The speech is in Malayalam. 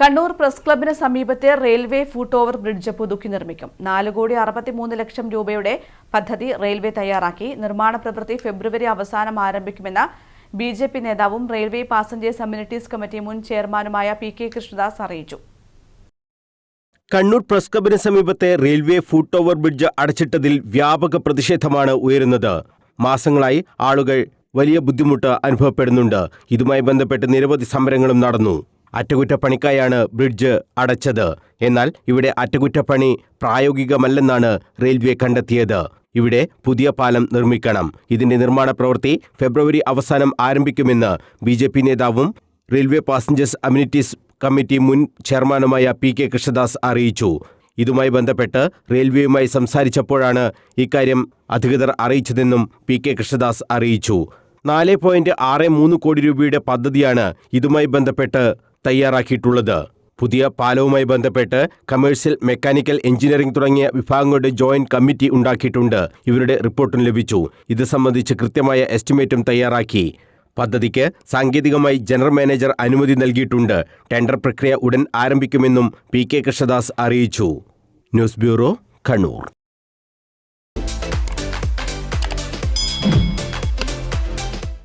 കണ്ണൂർ പ്രസ് ക്ലബിന് സമീപത്തെ റെയിൽവേ ഫൂട്ട് ഓവർ ബ്രിഡ്ജ് പുതുക്കി നിർമ്മിക്കും. നാല് കോടി അറുപത്തിമൂന്ന് ലക്ഷം രൂപയുടെ പദ്ധതി റെയിൽവേ തയ്യാറാക്കി. നിർമ്മാണ പ്രവൃത്തി ഫെബ്രുവരി അവസാനം ആരംഭിക്കുമെന്ന് ബി ജെ പി നേതാവും റെയിൽവേ പാസഞ്ചേഴ്സ് കമ്മ്യൂണിറ്റീസ് കമ്മിറ്റി മുൻ ചെയർമാനുമായ പി കെ കൃഷ്ണദാസ് അറിയിച്ചു. കണ്ണൂർ പ്രസ് ക്ലബിന് സമീപത്തെ റെയിൽവേ ഫുട് ഓവർ ബ്രിഡ്ജ് അടച്ചിട്ടതിൽ വ്യാപക പ്രതിഷേധമാണ് ഉയരുന്നത്. മാസങ്ങളായി ആളുകൾ വലിയ ബുദ്ധിമുട്ട് അനുഭവപ്പെടുന്നുണ്ട്. ഇതുമായി ബന്ധപ്പെട്ട് നിരവധി സമരങ്ങളും നടന്നു. അറ്റകുറ്റപ്പണിക്കായാണ് ബ്രിഡ്ജ് അടച്ചത്. എന്നാൽ ഇവിടെ അറ്റകുറ്റപ്പണി പ്രായോഗികമല്ലെന്നാണ് റെയിൽവേ കണ്ടെത്തിയത്. ഇവിടെ പുതിയ പാലം നിർമ്മിക്കണം. ഇതിന്റെ നിർമ്മാണ പ്രവൃത്തി ഫെബ്രുവരി അവസാനം ആരംഭിക്കുമെന്ന് ബി ജെ പി നേതാവും റെയിൽവേ പാസഞ്ചേഴ്സ് അമ്യൂണിറ്റീസ് കമ്മിറ്റി മുൻ ചെയർമാനുമായ പി കെ കൃഷ്ണദാസ് അറിയിച്ചു. ഇതുമായി ബന്ധപ്പെട്ട് റെയിൽവേയുമായി സംസാരിച്ചപ്പോഴാണ് ഇക്കാര്യം അധികൃതർ അറിയിച്ചതെന്നും പി കെ കൃഷ്ണദാസ് അറിയിച്ചു. നാല് പോയിന്റ് ആറ് മൂന്ന് കോടി രൂപയുടെ പദ്ധതിയാണ് ഇതുമായി ബന്ധപ്പെട്ട് തയ്യാറാക്കിയിട്ടുള്ളത്. പുതിയ പാലവുമായി ബന്ധപ്പെട്ട് കമേഴ്സ്യൽ മെക്കാനിക്കൽ എഞ്ചിനീയറിംഗ് തുടങ്ങിയ വിഭാഗങ്ങളുടെ ജോയിന്റ് കമ്മിറ്റി ഉണ്ടാക്കിയിട്ടുണ്ട്. ഇവരുടെ റിപ്പോർട്ടും ലഭിച്ചു. ഇത് സംബന്ധിച്ച് കൃത്യമായ എസ്റ്റിമേറ്റും തയ്യാറാക്കി. പദ്ധതിക്ക് സാങ്കേതികമായി ജനറൽ മാനേജർ അനുമതി നൽകിയിട്ടുണ്ട്. ടെൻഡർ പ്രക്രിയ ഉടൻ ആരംഭിക്കുമെന്നും പി കെ കൃഷ്ണദാസ് അറിയിച്ചു. News bureau Kannur.